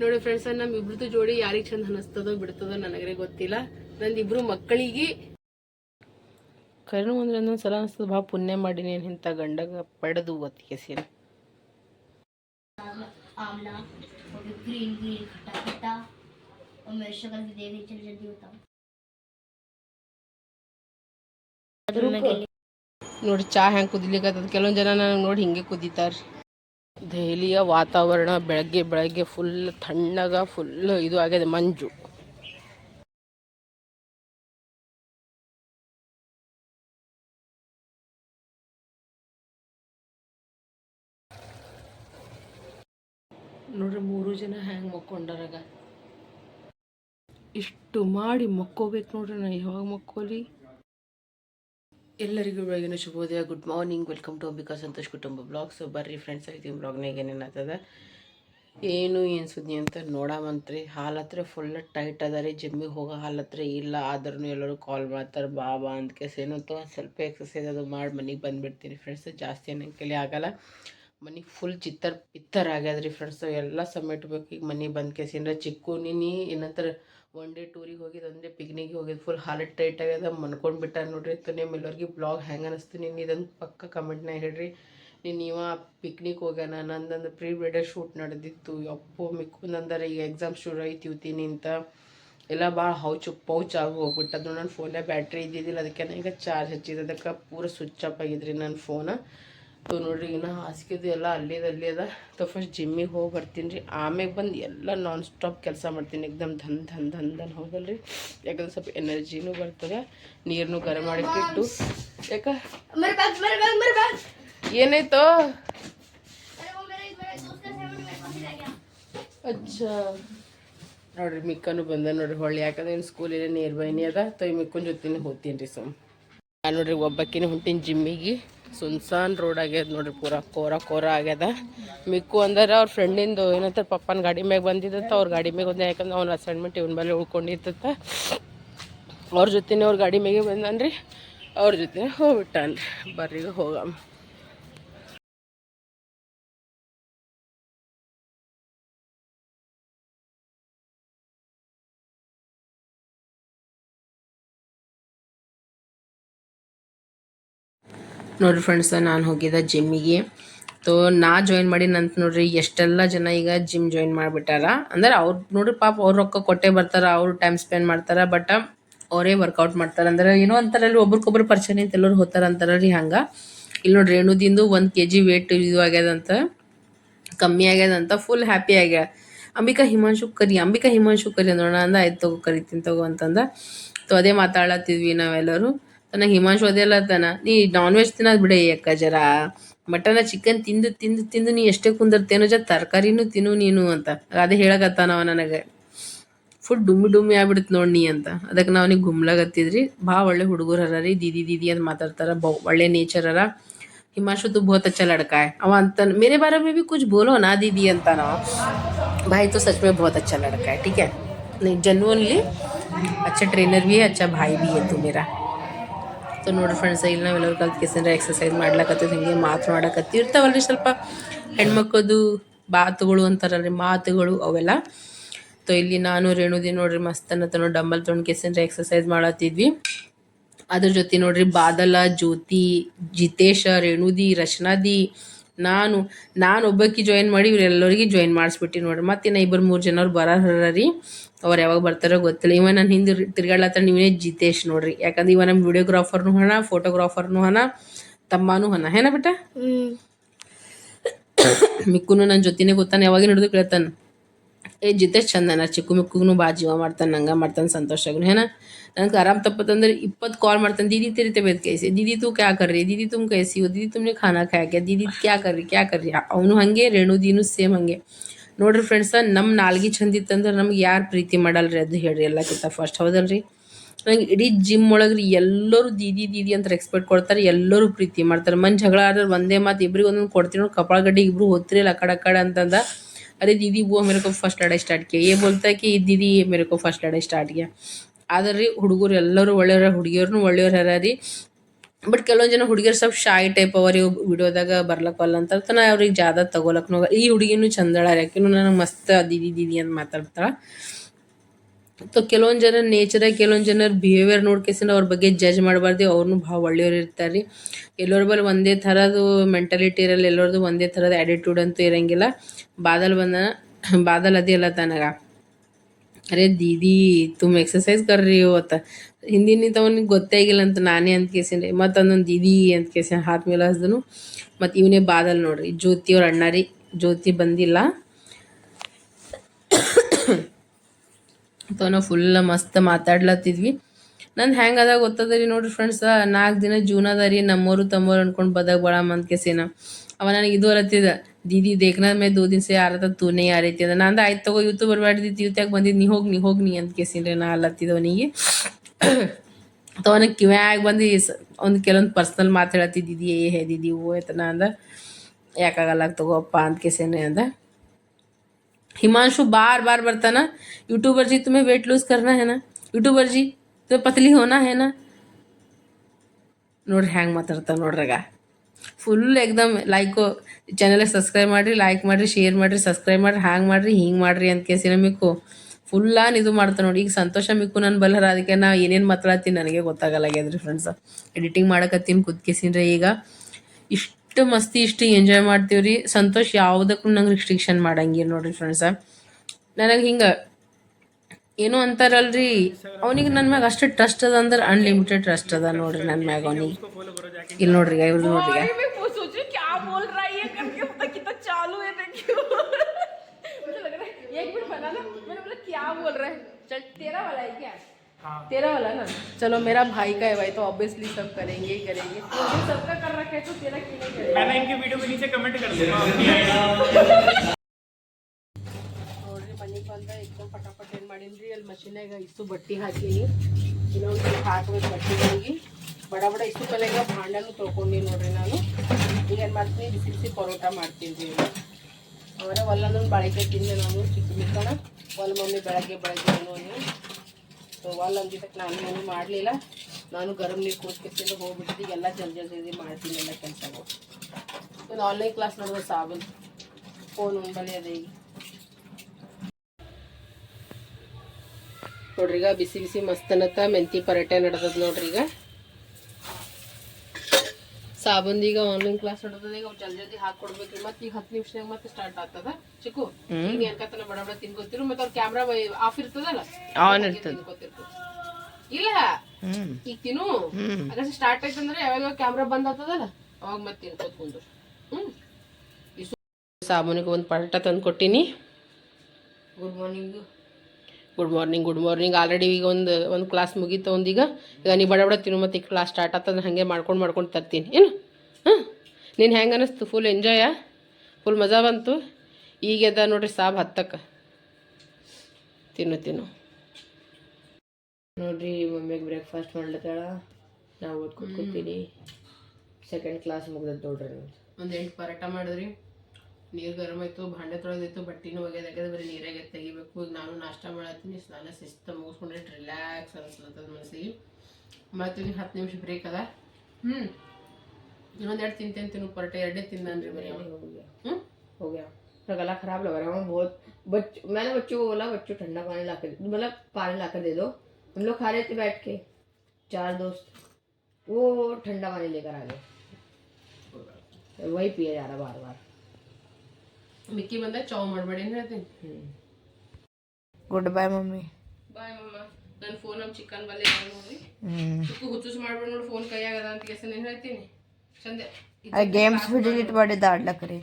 ನೋಡಿ ಫ್ರೆಂಡ್ಸ್ ನಮ್ ಇಬ್ರದ್ದು ಜೋಡಿ ಯಾರಿಗ್ ಚಂದ ಅನಿಸ್ತದೋ ಬಿಡ್ತದೋ ನನಗರೆ ಗೊತ್ತಿಲ್ಲ ನಂದಿಬ್ರು ಮಕ್ಕಳಿಗೆ ಕರ್ನು ಅಂದ್ರೆ ಒಂದೊಂದು ಸಲ ಅನಿಸ್ತದ ಭಾಳ ಪುಣ್ಯ ಮಾಡೀನಿ ಇಂಥ ಗಂಡಗ ಪಡೆದು ಒತ್ತಿಗೆ ಸೇರಿ आंवला और भी ग्रीन ग्रीन खट्टा खट्टा और मेरी शक्ल भी देख जल्दी जल्दी बताओ ನೋಡಿ ಚಾ ಹೆಂಗೆ ಕುದಿಲಿಕ್ಕತ್ತದ ಕೆಲವೊಂದು ಜನ ನನಗೆ ನೋಡಿ ಹಿಂಗೆ ಕುದಿತಾರೆ ದೆಹಲಿಯ ವಾತಾವರಣ ಬೆಳಗ್ಗೆ ಬೆಳಗ್ಗೆ ಫುಲ್ ತಣ್ಣಗ ಫುಲ್ ಇದು ಆಗಿದೆ, ಮಂಜು. ನೋಡ್ರಿ, ಮೂರು ಜನ ಹೆಂಗೆ ಮಕ್ಕೊಂಡಾರಾಗ ಇಷ್ಟು ಮಾಡಿ ಮಕ್ಕೋಬೇಕು ನೋಡ್ರಿ ನಾ ಯಾವಾಗ ಮಕ್ಕೋಲಿ? ಎಲ್ಲರಿಗೂ ಬೆಳಗಿನ ಶುಭೋದಯ good morning welcome to Ambika Santosh ಕುಟುಂಬ ಬ್ಲಾಗ್ಸ್ ಬರ್ರಿ ಫ್ರೆಂಡ್ಸ್ ಐತಿ ಬ್ಲಾಗ್ನಾಗ ಏನೇನಾಗ್ತದ ಏನು ಏನು ಸುದ್ದಿ ಅಂತ ನೋಡಾಮಂತ್ರಿ ಹಾಲು ಹತ್ರ ಫುಲ್ ಟೈಟ್ ಅದ ರೀ ಜಿಮ್ಮಿಗೆ ಹೋಗೋ ಹಾಲು ಹತ್ರ ಇಲ್ಲ. ಆದ್ರೂ ಎಲ್ಲರೂ ಕಾಲ್ ಮಾಡ್ತಾರೆ, ಬಾ ಬಾ ಅಂತ ಏನಂತ ಒಂದು ಸ್ವಲ್ಪ ಎಕ್ಸಸೈಸ್ ಅದು ಮಾಡಿ, ಮನೆಗೆ ಬಂದುಬಿಡ್ತೀನಿ ಫ್ರೆಂಡ್ಸ್ ಜಾಸ್ತಿ ಏನಂಕಲಿ ಆಗಲ್ಲ. ಮನೆಗೆ ಫುಲ್ ಚಿತ್ತರ್, ಪಿತ್ತರ್ ಆಗ್ಯದ ರೀ ಫ್ರೆಂಡ್ಸ್ ಎಲ್ಲ ಸಮೇಟ್ಬೇಕು ಈಗ ಮನೆಗೆ ಬಂದು ಕೇಸಿಂದ ಚಿಕ್ಕು ನೀನು ಏನಂತಾರೆ ಒನ್ ಡೇ ಟೂರಿಗೆ ಹೋಗಿದ್ದು ಒಂದೇ ಪಿಕ್ನಿಕ್ಗೆ ಹೋಗಿದ್ದು ಫುಲ್ ಹಾಲಟ್ ಟೈಟ್ ಆಗ್ಯದ ಮನ್ಕೊಂಡು ಬಿಟ್ಟ ನೋಡ್ರಿ. ನಿಮ್ಮ ಎಲ್ಲರಿಗೆ ಬ್ಲಾಗ್ ಹೆಂಗೆ ಅನಿಸ್ತು ನೀನು ಇದೊಂದು ಪಕ್ಕ ಕಮೆಂಟ್ನಾಗ ಹೇಳ್ರಿ. ನೀನು ಇವ ಪಿಕ್ನಿಕ್ ಹೋಗ್ಯಾನ, ನಂದೊಂದು ಪ್ರೀ ವೆಡರ್ ಶೂಟ್ ನಡೆದಿತ್ತು. ಅಪ್ಪು ಮಿಕ್ಕು ನಂದರ ಈಗ ಎಕ್ಸಾಮ್ ಶುರು ಆಯ್ತು ಇವತ್ತೀನಿ ಅಂತ ಎಲ್ಲ ಭಾಳ ಹೌಚ್ ಪೌಚ್ ಆಗಿ ನನ್ನ ಫೋನೇ ಬ್ಯಾಟ್ರಿ ಇದ್ದಿದ್ದಿಲ್ಲ ಅದಕ್ಕೆ ಈಗ ಚಾರ್ಜ್ ಹಚ್ಚಿದ್ದು ಅದಕ್ಕೆ ಪೂರ ಸ್ವಿಚ್ ಆಫ್ ಆಗಿದ್ರಿ ನನ್ನ ಫೋನ್ ಇತ್ತು ನೋಡ್ರಿ, ಇನ್ನು ಹಾಸಿಗೆದು ಎಲ್ಲ ಅಲ್ಲಿದಲ್ಲಿ ಅದ ತೊ ಫಸ್ಟ್ ಜಿಮ್ಮಿಗೆ ಹೋಗಿ ಬರ್ತೀನಿ ರೀ. ಆಮ್ಯಾಗ ಬಂದು ಎಲ್ಲ ನಾನ್ ಸ್ಟಾಪ್ ಕೆಲಸ ಮಾಡ್ತೀನಿ. ಏಕ್ದಮ್ ಧನ್ ಧನ್ ಧನ್ ಧನ್ ಹೌದಲ್ರಿ? ಯಾಕಂದ್ರೆ ಸ್ವಲ್ಪ ಎನರ್ಜಿನೂ ಬರ್ತದೆ ನೀರನ್ನು ಗರ ಮಾಡಿಟ್ಟು ಯಾಕ? ಏನಾಯ್ತು? ಅಚ್ಚಾ ನೋಡ್ರಿ, ಮಿಕ್ಕನು ಬಂದ ನೋಡ್ರಿ ಹೊಳ್ಳಿ. ಯಾಕಂದ್ರೆ ಏನು ಸ್ಕೂಲ್ ಏನೇ ಅದ. ತೊ ಮಿಕ್ಕನ ಜೊತೆ ಹೋಗ್ತೀನಿ ರೀ ಸುಮ್. ನಾನು ನೋಡ್ರಿ ಒಬ್ಬಕ್ಕಿನ ಹೊಂಟೀನಿ ಜಿಮ್ಮಿಗೆ ಸುನ್ಸಾನ್ ರೋಡ್ ಆಗ್ಯದ ನೋಡ್ರಿ, ಪೂರ ಕೋರ ಕೋರ ಆಗ್ಯದ. ಮಿಕ್ಕು ಅಂದ್ರೆ ಅವ್ರ ಫ್ರೆಂಡಿಂದು ಏನಂತ ಪಪ್ಪನ ಗಾಡಿ ಮ್ಯಾಗ ಬಂದಿದ್ದತ್ತ ಅವ್ರ ಗಾಡಿ ಮ್ಯಾಗ ಒಂದೇ ಯಾಕಂದ್ರೆ ಅವ್ನ ಅಸೈನ್ಮೆಂಟ್ ಇವನ್ ಮೇಲೆ ಉಳ್ಕೊಂಡಿತ್ತ ಅವ್ರ ಜೊತೆನೇ ಅವ್ರ ಗಾಡಿ ಮ್ಯಾಗೆ ಬಂದನ್ರಿ ಅವ್ರ ಜೊತೆ ಹೋಗ್ಬಿಟ್ಟಾನ್ರಿ ಬರ್ರಿ ಈಗ ಹೋಗಮ್ಮ ನೋಡ್ರಿ ಫ್ರೆಂಡ್ಸ್ ನಾನು ಹೋಗಿದ್ದ ಜಿಮ್ಮಿಗೆ ತೋ ನಾ ಜಾಯಿನ್ ಮಾಡಿ ನಂತ ನೋಡ್ರಿ, ಎಷ್ಟೆಲ್ಲ ಜನ ಈಗ ಜಿಮ್ ಜಾಯಿನ್ ಮಾಡಿಬಿಟ್ಟಾರ. ಅಂದ್ರೆ ಅವ್ರು ನೋಡ್ರಿ ಪಾಪ ಅವ್ರು ರೊಕ್ಕ ಕೊಟ್ಟೆ ಬರ್ತಾರ, ಅವ್ರು ಟೈಮ್ ಸ್ಪೆಂಡ್ ಮಾಡ್ತಾರ ಬಟ್ ಅವರೇ ವರ್ಕೌಟ್ ಮಾಡ್ತಾರೆ. ಅಂದ್ರೆ ಏನೋ ಅಂತಾರಲ್ಲಿ ಒಬ್ರಿಗೊಬ್ರು ಪರಿಚಯ ಅಂತ ಎಲ್ಲರೂ ಹೋಗ್ತಾರ ಅಂತಾರ ರೀ ಹಂಗೆ. ಇಲ್ಲಿ ನೋಡ್ರಿ ದಿಂದು ಒಂದು ಕೆ ಜಿ ವೇಟ್ ಇದು ಆಗ್ಯದಂತ, ಕಮ್ಮಿ ಆಗ್ಯದಂತ ಫುಲ್ ಹ್ಯಾಪಿ ಆಗ್ಯ. ಅಂಬಿಕಾ ಹಿಮಾಂಶು ಕರಿ, ಅಂಬಿಕಾ ಹಿಮಾಂಶು ಕರಿ ಅಂದ್ರೆ ಅಂದ, ಆಯ್ತು ತಗೋ ಕರಿತೀನಿ ತಗೋ ಅಂತಂದ. ಸೊ ಅದೇ ಮಾತಾಡತ್ತಿದ್ವಿ ನಾವೆಲ್ಲರೂ. ತನ ಹಿಮಾಂಶು ಅದೆಲ್ಲ ತನ ನೀ ನಾನ್ ವೆಜ್ ತಿನ್ನೋದು ಬಿಡ ಅಕ್ಕ ಜರ ಮಟನ ಚಿಕನ್ ತಿಂದು ತಿಂದು ತಿಂದು ನೀ ಎಷ್ಟೇ ಕುಂದಿರ್ತೇನೋ ಜ ತರಕಾರಿನೂ ತಿನ್ನು ನೀನು ಅಂತ ಅದೇ ಹೇಳಕತ್ತಾನವ ನನಗೆ ಫುಲ್ ಡುಮ್ಮಿ ಡುಮ್ಮಿ ಆಗ್ಬಿಡುತ್ತೆ ನೋಡಿ ನೀ ಅಂತ ಅದಕ್ಕೆ ನಾವು ಅವ್ನಿಗೆ ಗುಮ್ಲಾಗತ್ತಿದ್ರಿ ಭಾಳ ಒಳ್ಳೆ ಹುಡುಗರು ಹರ ರೀ ದೀದಿ ದೀದಿ ಅಂತ ಮಾತಾಡ್ತಾರ ಬ ಒಳ್ಳೆ ನೇಚರ್ ಅರ हिमांशु तो बहुत अच्छा लड़का है अब अंतन मेरे बारे में भी कुछ बोलो ना दीदी अंता ना भाई तो सच में बहुत अच्छा लड़का है ठीक है नहीं जेन्युइनली अच्छा ट्रेनर भी है अच्छा भाई भी है तू मेरा ಸೊ ನೋಡಿ ಫ್ರೆಂಡ್ಸ್ ಇಲ್ಲಿ ನಾವೆಲ್ಲರೂ ಕಲ್ತು ಕೇಸಂದ್ರೆ ಎಕ್ಸಸೈಸ್ ಮಾಡ್ಲಕತ್ತೀವಿ, ಹಿಂಗೆ ಮಾತು ಮಾಡಕತ್ತಿ ಇರ್ತಾವಲ್ರಿ ಸ್ವಲ್ಪ ಹೆಣ್ಮಕ್ಳದು ಬಾತುಗಳು ಅಂತಾರಲ್ರಿ, ಮಾತುಗಳು ಅವೆಲ್ಲ. ತೊ ಇಲ್ಲಿ ನಾನು, ರೇಣುದಿ ನೋಡ್ರಿ ಮಸ್ತ್ ತನ್ನ ಡಂಬಲ್ ತೊಗೊಂಡು ಕೇಸಂದ್ರೆ ಎಕ್ಸಸೈಸ್ ಮಾಡತ್ತಿದ್ವಿ ಅದ್ರ ಜೊತೆ ನೋಡ್ರಿ ಬಾದಲ, ಜ್ಯೋತಿ, ಜಿತೇಶ, ರೇಣುದಿ ರಚನಾದಿ ನಾನು ನಾನು ಒಬ್ಬಾಕಿ ಜಾಯಿನ್ ಮಾಡಿ ಇವ್ರೆಲ್ಲರಿಗೆ ಜಾಯಿನ್ ಮಾಡಿಸ್ಬಿಟ್ಟು ನೋಡ್ರಿ. ಮತ್ತೆ ಇನ್ನ ಇಬ್ಬರು ಮೂರು ಜನರು ಬರೋರ ರೀ ಅವ್ರು ಯಾವಾಗ ಬರ್ತಾರೋ ಗೊತ್ತಿಲ್ಲ ಇವ ನಾನು ಹಿಂದೆ ತಿರ್ಗಾಡ್ಲತ್ತ ನೀವೇ ಜಿತೇಶ್ ನೋಡ್ರಿ ಯಾಕಂದ್ರೆ ಇವ ನಮ್ಮ ವಿಡಿಯೋಗ್ರಾಫರ್ನು ಹಣ ಫೋಟೋಗ್ರಾಫರ್ನು ಹಣ ತಮ್ಮನೂ ಹಣ ಏನ ಬಿಟ್ಟ ಮಿಕ್ಕುನು ನನ್ನ ಜೊತೆನೇ ಗೊತ್ತಾನೆ ಯಾವಾಗ ಹಿಡಿದು ಕೇಳ್ತಾನೆ ಏ ಜಿತೇಶ್ ಚಂದನ ಚಿಕ್ಕು ಮಿಕ್ಕುಗೂ ಭಾಳ ಜೀವ ಮಾಡ್ತಾನೆ ನಂಗೆ ಮಾಡ್ತಾನೆ ಸಂತೋಷ ಆಗುನು ಏನ ನನಗೆ ಆರಾಮ್ ತಪ್ಪತ್ತಂದ್ರೆ ಇಪ್ಪತ್ತು ಕಾಲ್ ಮಾಡ್ತಾನೆ ದೀದಿ ತೆರಿ ತಬಿಯತ್ ಕೈಸಿ ದೀದಿ ತೂ ಕ್ಯಾ ಕರ್ರಿ ದೀದಿ ತುಮ್ ಕೈಸಿ ದೀದಿ ತುಮ್ನೆ ಖಾನಾ ಕ್ಯಾ ದೀದಿ ಕ್ಯಾ ಕರ್ರಿ ಕ್ಯಾ ಕರ್ರಿ ಅವನು ಹಾಗೆ ರೇಣುದೀನು ಸೇಮ್ ಹಾಗೆ ನೋಡ್ರಿ ಫ್ರೆಂಡ್ಸ ನಮ್ಮ ನಾಲ್ಗಿ ಚಂದ ಇತ್ತಂದ್ರೆ ನಮ್ಗೆ ಯಾರು ಪ್ರೀತಿ ಮಾಡಲ್ರಿ ಅದು ಹೇಳ್ರಿ ಎಲ್ಲಕ್ಕಿಂತ ಫಸ್ಟ್ ಹೌದಲ್ರಿ? ನಂಗೆ ಇಡೀ ಜಿಮ್ ಒಳಗೆ ರೀ ಎಲ್ಲರೂ ದೀದಿ ದೀದಿ ಅಂತ ರೆಸ್ಪೆಕ್ಟ್ ಕೊಡ್ತಾರೆ, ಎಲ್ಲರೂ ಪ್ರೀತಿ ಮಾಡ್ತಾರೆ. ಮನ್ ಜಗಳ ಆದ್ರೆ ಒಂದೇ ಮಾತು, ಇಬ್ರಿಗೆ ಒಂದೊಂದು ಕೊಡ್ತೀನಿ ನೋಡಿ, ಕಪಾಳ ಗಡ್ಡಿ ಇಬ್ರು ಹೋಗ್ತಿರಲ್ಲ ಅಕ್ಕಡ ಅಕಡ ಅಂತಂದ, ಅರೆ ದೀದಿ ಬೋ ಮೇರೆಕೋ ಫಸ್ಟ್ ಲಡಾಯಿ ಸ್ಟಾರ್ಟ್ ಕೆ ಏ ಬೋಲ್ತಾ ಈ ದೀದಿ ಮೇರೆಕೋ ಫಸ್ಟ್ ಲಡಾಯಿ ಸ್ಟಾರ್ಟ್ ಕಿಯಾ ಆದ್ರೆ ರೀ ಹುಡುಗರು ಎಲ್ಲರೂ ಒಳ್ಳೆಯವ್ರ ಒಳ್ಳೆಯವ್ರು ಒಳ್ಳೆಯವ್ರ ರೀ. ಬಟ್ ಕೆಲವೊಂದು ಜನ ಹುಡುಗಿಯರು ಸ್ವಲ್ಪ ಶಾಯಿ ಟೈಪ್ ಅವ್ರಿ ವಿಡಿಯೋದಾಗ ಬರ್ಲಕ್ವಲ್ಲ ಅಂತ ನಾ ಅವ್ರಿಗೆ ಜಾದ ತಗೋಲಕ್ ನೋಗ ಈ ಹುಡುಗಿನೂ ಚಂದಳ ಯಾಕೆನೂ ನನಗೆ ಮಸ್ತ್ ದೀದಿ ದೀದಿ ಅಂತ ಮಾತಾಡ್ತಾಳ. ಸೊ ಕೆಲವೊಂದು ಜನ ನೇಚರ ಕೆಲವೊಂದು ಜನರ ಬಿಹೇವಿಯರ್ ನೋಡ್ಕೇಸಿಂದ ಅವ್ರ ಬಗ್ಗೆ ಜಜ್ ಮಾಡಬಾರ್ದು ಅವ್ರನ್ನೂ ಭಾಳ ಒಳ್ಳೆಯವ್ರು ಇರ್ತಾರೆ ರೀ. ಎಲ್ಲರ ಬಲ್ಲಿ ಒಂದೇ ಥರದ್ದು ಮೆಂಟಾಲಿಟಿ ಇರಲ್ಲ, ಎಲ್ಲರದು ಒಂದೇ ಥರದ ಆ್ಯಟಿಟ್ಯೂಡ್ ಅಂತೂ ಇರಂಗಿಲ್ಲ. ಬಾದಲ್ ಬಂದ ಬಾದಲ್ ಅದೇ ಅಲ್ಲ ತನಗ. ಅರೆ ದೀದಿ, ತುಮ್ ಎಕ್ಸಸೈಸ್ ಕರ್ರಿ ಇವತ್ತ. ಹಿಂದಿನ ತವನಿಗೆ ಗೊತ್ತೇ ಆಗಿಲ್ಲ ಅಂತ ನಾನೇ ಅಂತ ಕೇಸಿನ್ರಿ ಮತ್ತು ಅದೊಂದು ದೀದಿ ಅಂತ ಕೇಸಿನ ಹಾತ್ ಮೇಲೆ ಹಸ್ದನು. ಮತ್ತು ಇವನೇ ಬಾದಲ್ ನೋಡ್ರಿ, ಜ್ಯೋತಿ ಅವ್ರ ಅಣ್ಣ ರೀ. ಜ್ಯೋತಿ ಬಂದಿಲ್ಲ. ನಾವು ಫುಲ್ ಮಸ್ತ್ ಮಾತಾಡ್ಲತ್ತಿದ್ವಿ. ನಂದು ಹೆಂಗೆ ಅದ ಗೊತ್ತದ ರೀ ನೋಡ್ರಿ ಫ್ರೆಂಡ್ಸ್ ನಾಲ್ಕು ದಿನ ಜೂನ್ ಅದ ರೀ. ನಮ್ಮೋರು ತಮ್ಮೋರು ಅನ್ಕೊಂಡು ಬದಾಗ ಬಳಮ್ಮ ಅಂತ ಕೇಸಿನ ಅವ ನನಗೆ ಇದು ಅಲತ್ತಿದ ದೀದಿ ದೇಖ್ನ ಮೇ ದೋ ದಿನ ಸೆ ಯಾರದ ತೂನೆ ಯಾರ ಐತಿ ಅದ ನಂದು ಆಯ್ತು ತಗೋ ಇವತ್ತು ಬರಬಾರ್ದಿತ್ತು ಇವತ್ತಾಗ ಬಂದಿದ್ದು ನೀ ಹೋಗಿ ನೀ ಹೋಗಿ ನೀ ಅಂತ ಕೇಸಿನ್ರಿ ನಾ ಅಲ್ಲತ್ತಿದವನಿಗೆ ಅಥವಾ ಅವನಿಗೆ ಕಿವ್ಯಾಗ ಬಂದು ಒಂದು ಕೆಲವೊಂದು ಪರ್ಸ್ನಲ್ ಮಾತು ಹೇಳತ್ತಿದ್ದಿದಿ ಏ ಹೇ ದೀದಿ ಓ ಆಯ್ತನ ಅಂದ ಯಾಕಾಗಲ್ಲ ತಗೋಪ್ಪ ಅಂತ ಕೇಸೇನೆ ಅಂದ हिमांशु बार बार ಬರ್ತಾನ यूट्यूबर जी तुम्हें वेट लूज करना है ना यूट्यूबर जी तुम्हें पतली होना है ना ನೋಡ್ರಿ ಹ್ಯಾಂಗೆ ಮಾತಾಡ್ತಾವ ನೋಡ್ರಾಗ ಫುಲ್ ಎಕ್ದಮ್ ಲೈಕ್ ಚಾನಲ್ಗೆ ಸಬ್ಸ್ಕ್ರೈಬ್ ಮಾಡಿರಿ ಲೈಕ್ ಮಾಡಿರಿ ಶೇರ್ ಮಾಡಿರಿ ಸಬ್ಸ್ಕ್ರೈಬ್ ಮಾಡಿರಿ ಹ್ಯಾಂಗೆ ಮಾಡಿರಿ ಹಿಂಗೆ ಮಾಡ್ರಿ ಅಂತ ಕೇಸಿನ ಮಿಕ್ಕು. ಆನ್ ಇದು ಮಾಡ್ತಾ ನೋಡಿ, ಈಗ ಸಂತೋಷ ಮಿಕ್ಕು ನನ್ನ ಬಲ್ಲರ ಅದಕ್ಕೆ ನಾ ಏನೇನು ಮಾತಾಡ್ತೀನಿ ನನಗೆ ಗೊತ್ತಾಗಲ್ಲಾಗ್ಯದ್ರಿ ಫ್ರೆಂಡ್ಸ್ ಎಡಿಟಿಂಗ್ ಮಾಡಕತ್ತೀನಿ ಕುದ್ಕೇಸಿನ್ರಿ ಈಗ. ಇಷ್ಟು ಮಸ್ತಿ, ಇಷ್ಟು ಎಂಜಾಯ್ ಮಾಡ್ತೀವಿ ರೀ ಸಂತೋಷ್ ಯಾವುದಕ್ಕೂ ನಂಗೆ ರಿಸ್ಟ್ರಿಕ್ಷನ್ ಮಾಡಂಗಿಲ್ಲ ನೋಡ್ರಿ ಫ್ರೆಂಡ್ಸ ನನಗೆ ಹಿಂಗೆ ಏನೋ ಅಂತಾರಲ್ರಿ ಅವನಿಗೆ ನನ್ನ ಮ್ಯಾಗ ಅಷ್ಟು ಟ್ರಸ್ಟ್ ಅದ ಅಂದ್ರೆ ಅನ್ಲಿಮಿಟೆಡ್ ಟ್ರಸ್ಟ್ ಅದ ನೋಡ್ರಿ ನನ್ನ ಮ್ಯಾಗ ಅವನಿಗೆ ಇಲ್ಲಿ ನೋಡ್ರಿ ಈಗ ಇವ್ರದ್ದು ನೋಡ್ರಿ ಈಗ मैं वो सोच रही हूँ क्या बोल रहा है ये करके पता कितना चालू है देखियो मुझे लग रहा है एक मिनट बना ना मैंने बोला क्या बोल रहा है चल तेरा वाला है क्या तेरा वाला ना चलो मेरा भाई का है भाई तो ऑब्वियसली सब करेंगे ही करेंगे मुझे सबका कर रखा है तो तेरा क्यों नहीं करेगा मैंने इनके वीडियो के नीचे कमेंट कर दूंगा ಮಷೀನಾಗ ಇಷ್ಟು ಬಟ್ಟೆ ಹಾಕೀನಿ ಇನ್ನೊಂದು ಸ್ವಲ್ಪ ಹಾಕ್ಬೇಕು ಹೋಗಿ ಬಡ ಬಡ ಇಷ್ಟು ಕಲೆಗ ಭಾಂಡನು ತೊಳ್ಕೊಂಡಿ ನೋಡ್ರಿ ನಾನು. ಈಗ ಏನು ಮಾಡ್ತೀನಿ? ಬಿಸಿ ಬಿಸಿ ಪರೋಟ ಮಾಡ್ತೀನಿ ಅವರ ಒಲ್ಲೊಂದೊಂದು ಬಾಳಿಕೆ ತಿಂದೆ ನಾನು ಚಿಕ್ಕ ಮಿಕ್ಕಣ ಒಲ್ಲ ಮಮ್ಮಿ ಬೆಳಗ್ಗೆ ಬೆಳಗ್ಗೆ ಅನ್ನೋನು. ಸೊ ಒಲ್ ಅಂದಿದ್ದಕ್ಕೆ ನಾನು ಏನು ಮಾಡಲಿಲ್ಲ. ನಾನು ಗರಂ ನೀರು ಕುಡಿಸ್ಕೊತಿಂದ ಹೋಗ್ಬಿಟ್ಟಿದ್ದು. ಎಲ್ಲ ಜಲ್ದಿ ಜಲ್ದಿ ಮಾಡ್ತೀನಿ ಎಲ್ಲ ಕೆಲಸಗಳು. ಒಂದು ಆನ್ಲೈನ್ ಕ್ಲಾಸ್ ನೋಡುವ ಸಾಬನ್. ಫೋನ್ ಬಳಿ ಅದೇ. ನೋಡ್ರಿ ಈಗ ಬಿಸಿ ಬಿಸಿ ಮಸ್ತ್ ಅನ್ನತ್ತ ಮೆಂತಿ ಪರೋಟೆ ನಡ್ದದ ನೋಡ್ರಿ ಈಗ. ಸಾಬಂದ್ ಈಗ ಆನ್ಲೈನ್ ಕ್ಲಾಸ್ ನಡ್ದದ ಈಗ ಜಲ್ದಿ ಜಲ್ದಿ ಹಾಕೊಡ್ಬೇಕ್ರಿ ಮತ್ತೆ ಈಗ ಹತ್ತು ನಿಮಿಷದಾಗ ಮತ್ತೆ ಸ್ಟಾರ್ಟ್ ಆಗ್ತದ. ಚಿಕ್ಕು ಈಗ ಏನ್ಕತನ ಬಡ ಬಡ ತಿನ್ಕೋತಿರು ಮತ್ತೆ ಅವ್ರ ಕ್ಯಾಮ್ರಾ ಆಫ್ ಇರ್ತದಲ್ಲ ಆನ್ ಇರ್ತದ. ಇಲ್ಲ ಈಗ ತಿನ್ನು. ಅದ್ರ ಸ್ಟಾರ್ಟ್ ಆಯ್ತಂದ್ರೆ ಯಾವಾಗ ಕ್ಯಾಮ್ರಾ ಬಂದ್ ಆಗ್ತದಲ್ಲ ಅವಾಗ ಮತ್ತೆ ತಿನ್ಕೋತ ಕುಂದ್ರು. ಹ್ಮ್. ಸಾಬೂನಿಗೆ ಒಂದು ಪರೋಟ ತಂದು ಕೊಟ್ಟಿನಿ good morning good morning good morning already ಈಗ ಒಂದು ಒಂದು ಕ್ಲಾಸ್ ಮುಗೀತು ಒಂದೀಗ ಈಗ. ನೀವು ಬಡ ಬಡ ತಿನ್ನು ಮತ್ತೆ ಕ್ಲಾಸ್ ಸ್ಟಾರ್ಟ್ ಆಗ್ತದೆ ಹಾಗೆ ಮಾಡ್ಕೊಂಡು ಮಾಡ್ಕೊಂಡು ತರ್ತೀನಿ. ಏನು? ಹಾಂ? ನೀನು ಹೆಂಗೆ ಅನ್ನಿಸ್ತು ಫುಲ್ ಎಂಜಾಯ ಫುಲ್ ಮಜಾ ಬಂತು? ಈಗ ಅದ ನೋಡ್ರಿ ಸಾಬ್ ಹತ್ತಕ್ಕೆ. ತಿನ್ನು ತಿನ್ನು. ನೋಡ್ರಿ ಮಮ್ಮಿಗೆ ಬ್ರೇಕ್ಫಾಸ್ಟ್ ಮಾಡ್ಲತ್ತಾಳ. ನಾವು ಓದ್ಕೊಂಡು ಕೂತೀನಿ. ಸೆಕೆಂಡ್ ಕ್ಲಾಸ್ ಮುಗ್ದದ್ದು ನೋಡ್ರಿ ಒಂದು ಎಂಟು ಪರೋಟ ಮಾಡಿದ್ರಿ? ನೀರು ಗರಂ ಆಯ್ತು ಭಾಂಡೆ ತೊಳೆದಿತ್ತು ಬಟ್ಟಿನೂ ಒಗೆದಾಗ್ಯದ ಬರೀ ನೀರಾಗೆ ತೆಗಿಬೇಕು ಈಗ ನಾನು ನಾಷ್ಟ ಮಾಡತ್ತೀನಿ ಸ್ನಾನ ಶಿಸ್ತ ಮುಗಿಸ್ಕೊಂಡ್ರೆ ರಿಲ್ಯಾಕ್ಸ್ ಅನಿಸ್ಲತ್ತದ ಮನಸ್ಸಿಗೆ ಮತ್ತು ಈಗ ಹತ್ತು ನಿಮಿಷ ಬ್ರೇಕ್ ಅದ ಹ್ಞೂ ಇನ್ನೊಂದು ಎರಡು ತಿಂತೇನೆ ತಿನ್ನು ಪರೋಟ ಎರಡೇ ತಿಂದನ್ರಿ ಬರೀ ಅವ. ಹ್ಞೂ हो गया उसका गला खराब लग रहा है बहुत बच मैंने बच्चों को बोला बच्चों ठंडा पानी ला कर मतलब पानी ला कर दे दो हम लोग खा रहे थे बैठ के चार दोस्त वो ठंडा पानी लेकर आ गए वही पिया जा रहा बार बार ಮಿಕ್ಕಿ ಬಂದ ಚಾವ್ ಮಾಡಬೇಡಿ ಅಂತ ಹೇಳ್ತೀನಿ ಗುಡ್ ಬಾಯ್ ಮಮ್ಮಿ. ಬಾಯ್ ಮಮ್ಮ. ನನ್ನ ಫೋನ್ ನಮ್ಮ ಚಿಕನ್ ಬಲ್ಲೆ ನೋಡಿ. ಚಿಕ್ಕು ಹುಚ್ಚುಸ್ ಮಾಡ್ಬೇಡ ನೋಡಿ ಫೋನ್ ಕೈಯಾಗದ ಅಂತ ಕೇಸನ್ ಏನು ಹೇಳ್ತೀನಿ? ಚಂದೆ. ಗೇಮ್ಸ್ ಬಿ ಡಿಲೀಟ್ ಮಾಡಿದ್ದ ರೀ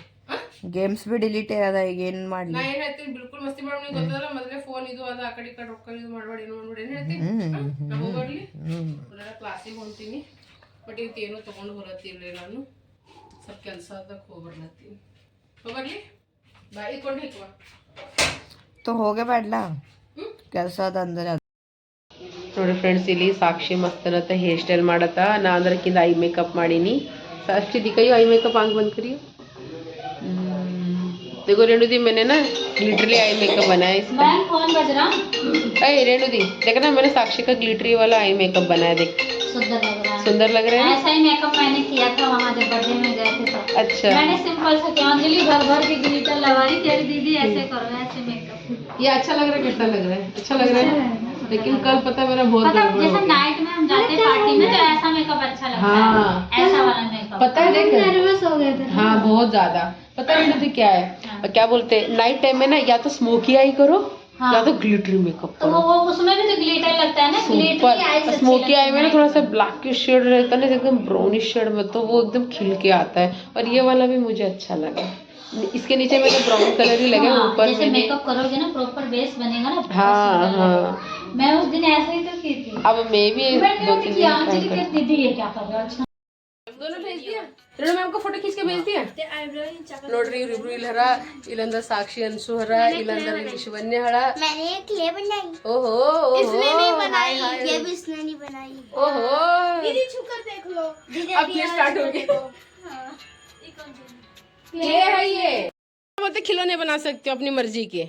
ಗೇಮ್ಸ್ ಬಿ ಡಿಲೀಟ್ ಅದ ಈಗ ಏನು ಮಾಡಲಿ? ನಾ ಏನು ಹೇಳ್ತೀನಿ ಬಿಲ್ಕುಲ್ ಮಸ್ತಿ ಮಾಡೋ ನಿಂಗೆ ಗೊತ್ತದಲ್ಲ ಮೊದಲೇ ಫೋನ್ ಇದು ಅದ ಆ ಕಡೆ ಈ ಕಡೆ ರೊಕ್ಕ ಇದು ಮಾಡಬೇಡಿ ಏನು ಮಾಡಬೇಡಿ ಹೇಳ್ತೀನಿ ನಾ ಹೋಗ್ಬರ್ಲಿ ಕ್ಲಾಸಿಗೆ ಹೋಗ್ತೀನಿ ಬಟ್ ಇವತ್ತು ಏನೂ ತೊಗೊಂಡು ಬರತ್ತಿಲ್ಲ ನಾನು. ಸ್ವಲ್ಪ ಕೆಲಸ ಅದಕ್ಕೆ ಹೋಗ್ಬರ್ಲತ್ತೀನಿ ಹೋಗ್ಬರ್ಲಿ ಬಾಯಿ ಇಟ್ಕೊಂಡು ಹಿಕ್ವಾ तो ಹೋಗೇ ಬ್ಯಾಡ್ಲಾ ಕೆಲಸ ಅದ ಅಂದ್ರೆ ನೋಡಿ ಫ್ರೆಂಡ್ಸ್ ಇಲ್ಲಿ ಸಾಕ್ಷಿ ಮಸ್ತನತ್ತ ಹೇರ್ ಸ್ಟೈಲ್ ಮಾಡತ್ತ ನಾ ಅಂದ್ರಕ್ಕಿಂತ ಐ ಮೇಕಪ್ ಮಾಡೀನಿ साक्षी दिखाइयो आई मेकअप आंख बंद करियो हम्म, देखो रेणु दी मैंने ना ग्लिटरली आई मेकअप बनाया इसका मैम कौन बज रहा अरे रेणु दी देखना मैंने साक्षी का ग्लिटरी वाला आई मेकअप बनाया देख सुंदर लग रहा है सुंदर लग रहे हैं? ऐसा ही मेकअप मैंने किया था वहाँ जब बर्थडे में गए थे तो अच्छा। मैंने सिंपल सा किया अंजलि भर भर के ग्लिटर लगा रही तेरी दीदी ऐसे करो ऐसे मेकअप ये अच्छा लग रहा है कैसा लग रहा है? अच्छा लग रहा है? लेकिन कल पता मेरा बहुत जैसे नाइट में हम जाते हैं पार्टी में तो ऐसा मेकअप अच्छा लगता हाँ। है। ऐसा वाला मेकअप पता है देख। नर्वस हो गए थे। हाँ बहुत ज़्यादा। पता है मुझे क्या है? हाँ। क्या बोलते हैं? नाइट टाइम में ना या तो स्मोकी आई करो हाँ। या तो ग्लिटरी मेकअप तो वो वो उसमें भी तो ग्लिटर लगता है ना ग्लिटर स्मोकी आई में ना थोड़ा सा ब्लैक की शेड रहता है ना एकदम ब्राउनिश शेड में तो वो एकदम खिल के आता है। और ये वाला भी मुझे अच्छा लगा। इसके नीचे मैंने ब्राउन कलर ही लगा ऊपर हाँ, जैसे मेकअप करोगे ना प्रॉपर बेस बनेगा ना हाँ हाँ। मैं उस दिन ऐसे ही तो की थी। अब मैं भी दो तीन किया दिन अंजलि try तेरी दीदी ये क्या कर रहा है अच्छा। रेणु मैम को फ़ोटो खींच के भेज दिया? नोटरी इलंदर साक्षी अंशु हरा इलंदर शिवन्य हरा मैंने एक बनाई। ओहो इसने नहीं बनाई ये भी इसने नहीं बनाई। ओहो। दीदी देख लो। अब ये स्टार्ट हो गया। हाँ, ये है ये। मतलब खिलौने बना सकते हो अपनी मर्ज़ी के।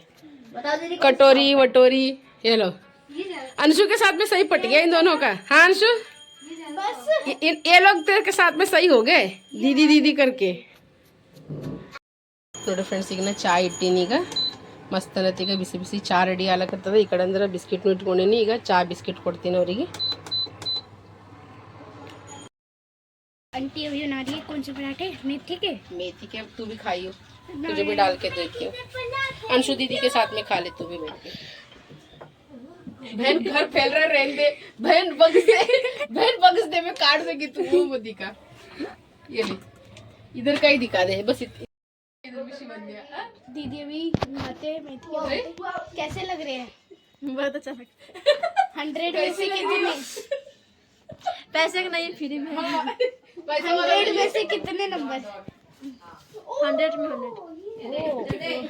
कटोरी वटोरी ये लो। अंशु के साथ में सही पट गया इन दोनों का। हाँ अंशु? बस ये- इन- ये लोग तेरे के साथ में सही हो गए दीदी दीदी करके ನೋಡಿ ಫ್ರೆಂಡ್ಸ್ ಈಗ ನಾ ಚಾ ಇಟ್ಟೀನಿ ಈಗ ಮಸ್ತ್ ಅನ್ನತ್ ಈಗ ಬಿಸಿ ಬಿಸಿ ಚಾ ರೆಡಿ ಆಗ್ಲಕತ್ತದ ಈ ಕಡೆ ಅಂದ್ರೆ ಬಿಸ್ಕಿಟ್ನು ಇಟ್ಕೊಂಡೀನಿ ಈಗ ಚಾ ಬಿಸ್ಕಿಟ್ ಕೊಡ್ತೀನಿ ಅವರಿಗೆ आंटी अभी बना रही है कौन से पराठे मेथी के मेथी के तू भी खाइयो तुझे भी डाल के देती हूँ अंशु दीदी के साथ में खा ले तू भी बैठ के बहन घर फैल रहा है रहने दे। बहन बग्स दे बहन बग्स दे मैं काट देगी तू वो मत दिखा ये ले इधर का ही दिखा दे बस इधर भी शिवन्या हाँ? दीदी अभी हैं मेथी के? कैसे लग रहे हैं? बहुत अच्छा लगता हंड्रेड में से कितने? पैसे का नहीं फ्री में हंड्रेड में से कितने नंबर? हंड्रेड में hundred.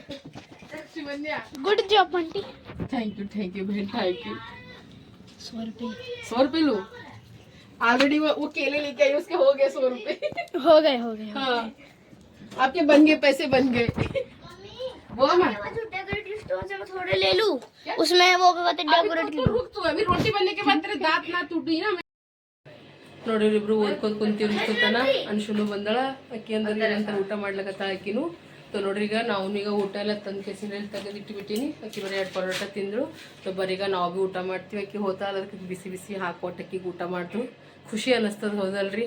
good job aunty thank you thank you बहन थैंक यू सौ रुपये सौ रुपए लो ऑलरेडी वो वो केले लेके आई उसके हो गए सौ रुपए हो गए हो गए हाँ आपके बन गए पैसे बन गए वो मैं डेकोरेटिव स्टोर से मैं थोड़े ले लूं उसमें वो क्या कहते हैं अभी डेकोरेट तो तू रुक तू अभी रोटी बनने के बाद तेरे दांत ना टूटी ना ನೋಡಿ ಇಬ್ರು ಓದ್ಕೊಂಡ್ ಕುಂತೀವಿ ಇಷ್ಟೊತ್ತನ ಅನ್ಶುನು ಬಂದಳ ಅಕ್ಕಿ ಅಂದ್ರೆ ನಿರಂತರ ಊಟ ಮಾಡ್ಲಕತ್ತ ಅಕ್ಕಿನು ಸೊ ನೋಡ್ರಿ ಈಗ ನಾವು ಈಗ ಊಟ ಎಲ್ಲ ತಂದು ಕೆಸಿನಲ್ಲಿ ತೆಗೆದು ಇಟ್ಬಿಟ್ಟಿನಿ ಅಕ್ಕಿ ಬರೀ ಎರಡು ಪರೋಟ ತಿಂದರು. ಸೊ ಬರೀಗ ನಾವು ಭೀ ಊಟ ಮಾಡ್ತೀವಿ. ಅಕ್ಕಿ ಹೋತಾ ಅದಕ್ಕೆ ಬಿಸಿ ಬಿಸಿ ಹಾಕೊಟ್ಟು ಅಕ್ಕಿಗೆ ಊಟ ಮಾಡಿದ್ರು ಖುಷಿ ಅನ್ನಿಸ್ತದೆ ಹೌದಲ್ರಿ?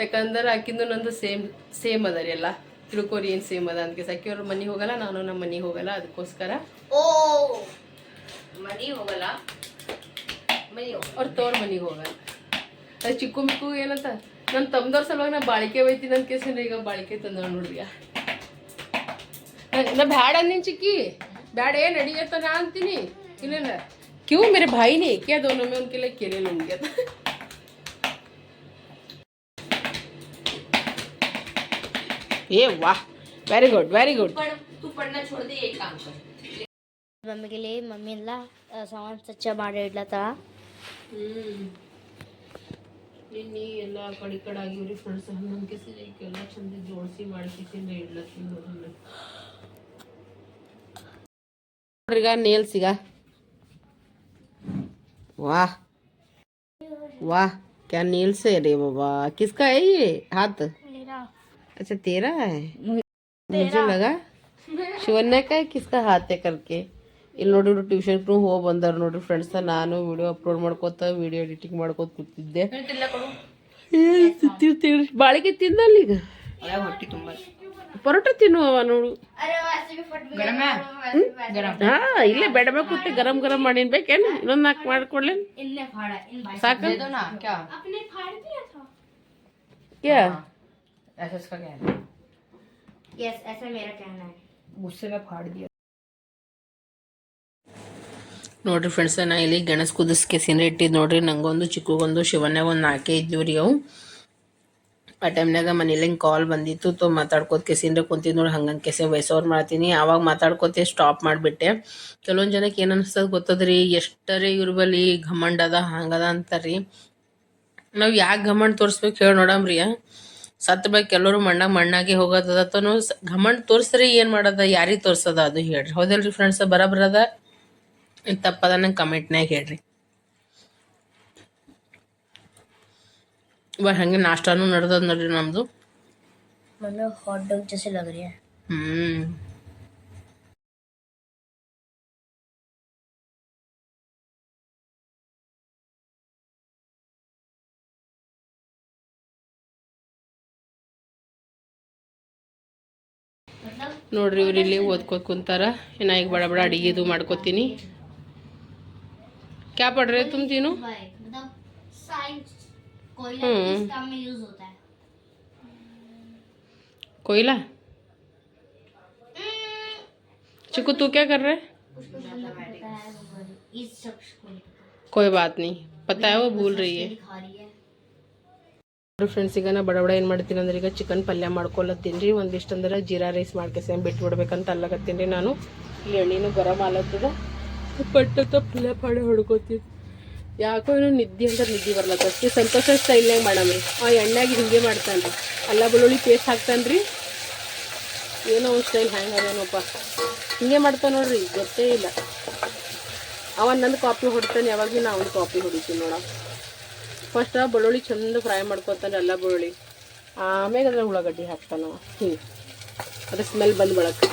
ಯಾಕಂದ್ರೆ ಆಕಿಂದು ನಂದು ಸೇಮ್ ಸೇಮ್ ಅದ ರೀ ಎಲ್ಲ. ತಿಳ್ಕೊರಿ ಏನು ಸೇಮ್ ಅದ ಅಂತ ಅಕ್ಕಿ ಅವ್ರ ಮನೆಗೆ ಹೋಗಲ್ಲ ನಾನು ನಮ್ಮ ಮನೆಗೆ ಹೋಗಲ್ಲ. ಅದಕ್ಕೋಸ್ಕರ ಓ ಮನೆ ಹೋಗಲ್ಲ? ಅವ್ರ ತವ್ರ ಮನೆಗೆ ಹೋಗಲ್ಲ. ಅದು ಚಿಕ್ಕು ಮಿಕ್ಕು ಏನಂತ ನನ್ನ ತಮ್ಮದವ್ರ ಸಲುವಾಗಿ ನಾ ಬಾಳಿಕೆ ಒಯ್ತೀನಿ ನನ್ನ ಕೇಸಿನ ಈಗ ಬಾಳಿಕೆ ತಂದ ನೋಡ್ರಿ ನಾ ಬ್ಯಾಡ ಅಂದಿನ ಚಿಕ್ಕಿ ಬ್ಯಾಡ ಏ ನಡಿಯತ್ತ ನಾ ಅಂತೀನಿ ಇಲ್ಲ क्यों मेरे भाई ने क्या दोनों में उनके लिए केले लूंगी ये वाह वेरी गुड वेरी गुड तू पढ़ना छोड़ दे एक काम कर ಮಮ್ಮಿಗೆ ಇಲ್ಲಿ ಮಮ್ಮಿ ಎಲ್ಲ ಆ, ಸಾಮಾನು ಸ್ವಚ್ಛ ಮಾಡಿ ಇಡ್ಲತ್ತಾಳ ಹ್ಮ್ ನಿನ್ನೆ ಎಲ್ಲ ಕಡೆ ಕಡೆ ಆಗಿವ್ರಿ ಫ್ರೆಂಡ್ಸ್ ಹನ್ನೊಂದು ಕೆಸಿ ಎಲ್ಲ ಚಂದ ಜೋಡಿಸಿ ಮಾಡ್ಕಿಸಿಂದ ಇಡ್ಲತ್ತೀನಿ ನೋಡ್ರಿ ಈಗ ನೇಲ್ಸ್ ಈಗ वाह वाह क्या नील्स है रे बाबा किसका है ये हाथ अच्छा तेरा है मुझे लगा ಶಿವನ್ಯ का है किसका हाथ है करके ಇಲ್ಲಿ ನೋಡಿದ್ರು ಟ್ಯೂಷನ್ಗೂ ಹೋಗಿ ಬಂದಾರ ನೋಡ್ರಿ ಫ್ರೆಂಡ್ಸ್ ನಾನು ವಿಡಿಯೋ ಅಪ್ಲೋಡ್ ಮಾಡ್ಕೋತ ವಿಡಿಯೋ ಎಡಿಟಿಂಗ್ ಮಾಡ್ಕೋತ ಕೂತಿದ್ದೆ ಏನ್ ತಿಂತೀರಿ ಬಾಳಿಕೆ ತಿನ್ನಲ್ಲ ಈಗ ಹೊಟ್ಟಿ ತುಂಬ ಪರೋಟ ತಿನ್ನುವ ನೋಡು अरे वैसे भी फट गया ಗರಮ ಗರಂ ಹಾ ಇಲ್ಲೇ ಬೆಡಬ ಕೂತೆ ಗರಂ ಗರಂ ಮಾಡಿನ್ ಬೇಕೇನು ಇನ್ನೊಂದು ನಾಲ್ಕು ಮಾಡ್ಕೊಡ್ಲೇನ್ इनने फाड़ा इन भाई ಸಾಕ दे दो ना क्या अपने फाड़ दिया था क्या ऐसा इसका क्या है यस ऐसा मेरा कहना है गुस्से में फाड़ दिया ನೋಡ್ರಿ ಫ್ರೆಂಡ್ಸ್ ನಾ ಇಲ್ಲಿ ಗೆಣಸ್ ಕುದಿಸ್ಕೆ ಸಿನ ಇಟ್ಟಿದ್ದು ನೋಡ್ರಿ ನಂಗೊಂದು ಚಿಕ್ಕಗೊಂದು ಶಿವನ್ಯಾಗ ಒಂದು ನಾಲ್ಕೇ ಇದ್ವು ರೀ ಅವು ಆ ಟೈಮ್ನಾಗ ಮನೇಲಿ ಹಿಂಗೆ ಕಾಲ್ ಬಂದಿತ್ತು, ತೋ ಮಾತಾಡ್ಕೋತ ಕೆಸಿಂದ್ರೆ ಕುಂತಿದ್ದು ನೋಡಿ ಹಂಗಂಗೆ ಕೆಸೆ ವಯಸ್ಸವ್ರು ಮಾಡ್ತೀನಿ. ಆವಾಗ ಮಾತಾಡ್ಕೋತೆ ಸ್ಟಾಪ್ ಮಾಡಿಬಿಟ್ಟೆ. ಕೆಲವೊಂದು ಜನಕ್ಕೆ ಏನು ಅನಿಸ್ತದ ಗೊತ್ತದ್ರಿ? ಎಷ್ಟರೇ ಇವ್ರ ಬಳಿ ಘಮಂಡ್ ಅದ ಹಂಗದ ಅಂತಾರ್ರಿ ನಾವು ಯಾಕೆ ಘಮಂಡ್ ತೋರಿಸ್ಬೇಕು ಹೇಳಿ ನೋಡಮ್ರಿ ಸತ್ತ ಬಗ್ಗೆ ಎಲ್ಲರೂ ಮಣ್ಣಾಗ ಮಣ್ಣಾಗಿ ಹೋಗೋದದ ತನು ಘಮಂಡ್ ತೋರಿಸ್ರಿ ಏನು ಮಾಡೋದ? ಯಾರಿಗೆ ತೋರಿಸೋದ ಅದು ಹೇಳ್ರಿ. ಹೌದಲ್ರಿ ಫ್ರೆಂಡ್ಸ್ ಬರಬರದ? ತಪ್ಪದ ನಂಗೆ ಕಮೆಂಟ್ನಾಗ ಹೇಳ್ರಿ. ಇವಾಗ ಹಂಗೆ ನಾಷ್ಟಾನು ನಡ್ದದ ನೋಡ್ರಿ ನಮ್ದು. ಮೊನ್ನೆ ಹಾಟ್ ಡಾಗ್ ಅದ್ರಿ ಹ್ಞೂ ನೋಡ್ರಿ ಇವ್ರು ಇಲ್ಲಿ ಓದ್ಕೋತ ಕುಂತಾರ. ಇನ್ನ ಈಗ ಬಡ ಬಡ ಅಡಿಗೆದು ಮಾಡ್ಕೋತೀನಿ. ಕ್ಯಾ ಪಡ್ರಿ ತುಂಬ ತಿನ್ನು कोयला हम्म। किस काम में यूज होता है कोयला चिकू तू क्या कर रहे उसको मतलब पता है वो बोल- इस शख्स को नहीं पता कोई बात नहीं पता है वो भूल रही है दिखा रही है ಫ್ರೆಂಡ್ಸ್ ಈಗ ನಾ ಬಡ ಬಡ ಏನು ಮಾಡ್ತೀನಿ ಅಂದ್ರೆ ಈಗ ಚಿಕನ್ ಪಲ್ಯ ಮಾಡ್ಕೊಳತ್ತೀನಿ ರೀ ಒಂದಿಷ್ಟು ಅಂದ್ರೆ ಜೀರಾ ರೈಸ್ ಮಾಡ್ಕೆಸ ಬಿಟ್ಬಿಡ್ಬೇಕಂತ ಅಲ್ಲಕತ್ತೀನಿ ರೀ ನಾನು ಇಲ್ಲಿ ಎಣ್ಣೆನೂ ಗರಂ ಆಲತ್ತದ ಪಟ್ಟತ್ತ ಪಲ್ಯ ಪಾಡೆ ಹೊಡ್ಕೋತೀನಿ ಯಾಕೋ ಏನೋ ನಿದ್ದೆ ಅಂದ್ರೆ ನಿದ್ದೆ ಬರ್ಲತ್ತಷ್ಟೇ ಸಂತೋಷ ಸ್ಟೈಲ್ನಾಗ ಮಾಡಮ್ರಿ. ಆ ಎಣ್ಣೆಗೆ ಹಿಂಗೆ ಮಾಡ್ತಾನೆ ರೀ ಅಲ್ಲ ಬೆಳ್ಳುಳ್ಳಿ ಪೇಸ್ಟ್ ಹಾಕ್ತಾನೆ ರೀ ಏನೋ ಒಂದು ಸ್ಟೈಲ್ ಹ್ಯಾಂಗೆ ಅದೇನೋಪ್ಪ ಹಿಂಗೆ ಮಾಡ್ತಾನೆ ನೋಡ್ರಿ, ಗೊತ್ತೇ ಇಲ್ಲ. ಅವ ನಂದು ಕಾಪಿ ಹೊಡಿತಾನೆ ಯಾವಾಗ ಭೀ ನಾ ಅವ್ನ ಕಾಪಿ ಹೊಡಿತೀನಿ ನೋಡ. ಫಸ್ಟ್ ಬೆಳ್ಳುಳ್ಳಿ ಚಂದ ಫ್ರೈ ಮಾಡ್ಕೊತಾನೆ ಅಲ್ಲ ಬೆಳ್ಳುಳ್ಳಿ. ಆಮೇಲೆ ಅದ್ರ ಉಳ್ಳಾಗಡ್ಡಿ ಹಾಕ್ತಾನ ಅವ. ಹಿಂಗೆ ಅದ್ರ ಸ್ಮೆಲ್ ಬಂದು ಬೆಳಕ್ಕೆ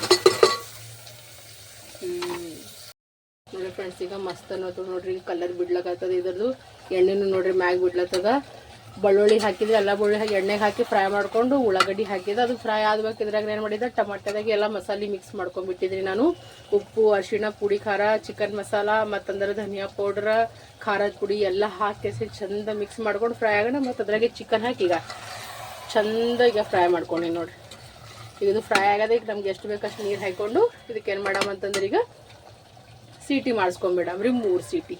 ನೋಡಿ ಫ್ರೆಂಡ್ಸ್ ಈಗ ಮಸ್ತ್ ಅನ್ನೋದು ನೋಡ್ರಿ ಕಲರ್ ಬಿಡ್ಲಕತ್ತದ ಇದ್ರದ್ದು. ಎಣ್ಣೆನೂ ನೋಡ್ರಿ ಮ್ಯಾಗ ಬಿಡ್ಲತ್ತದ ಬೆಳ್ಳುಳ್ಳಿ ಹಾಕಿದ್ರೆ ಎಲ್ಲ ಬೆಳ್ಳುಳ್ಳಿ ಹಾಕಿ, ಎಣ್ಣೆಗೆ ಹಾಕಿ ಫ್ರೈ ಮಾಡ್ಕೊಂಡು ಉಳ್ಳಾಗಡ್ಡಿ ಹಾಕಿದೆ ಅದು ಫ್ರೈ ಆದ್ಬೇಕು ಇದ್ರಾಗ ಏನು ಮಾಡಿದ್ದೆ ಟಮಾಟದಾಗ ಎಲ್ಲ ಮಸಾಲೆ ಮಿಕ್ಸ್ ಮಾಡ್ಕೊಂಡ್ಬಿಟ್ಟಿದ್ರಿ ನಾನು. ಉಪ್ಪು, ಅರಿಶಿಣ, ಪುಡಿ, ಖಾರ ಚಿಕನ್ ಮಸಾಲ, ಮತ್ತಂದ್ರೆ ಧನಿಯಾ ಪೌಡ್ರ್ ಖಾರದ ಪುಡಿ ಎಲ್ಲ ಹಾಕಿ ಚಂದ ಮಿಕ್ಸ್ ಮಾಡ್ಕೊಂಡು ಫ್ರೈ ಆಗೋಣ. ಮತ್ತು ಅದ್ರಾಗೆ ಚಿಕನ್ ಹಾಕಿ ಈಗ ಚಂದ ಈಗ ಫ್ರೈ ಮಾಡ್ಕೊಂಡು ನೋಡಿರಿ. ಈಗ ಇದು ಫ್ರೈ ಆಗೋದೇ ಈಗ ನಮ್ಗೆ ಎಷ್ಟು ಬೇಕಷ್ಟು ನೀರು ಹಾಕ್ಕೊಂಡು ಇದಕ್ಕೆ ಏನು ಮಾಡಮ್ ಅಂತಂದ್ರೆ ಈಗ ಸೀಟಿ ಮಾಡಿಸ್ಕೊಂಬಿಡಮ್ರಿ ಮೂರು ಸೀಟಿ.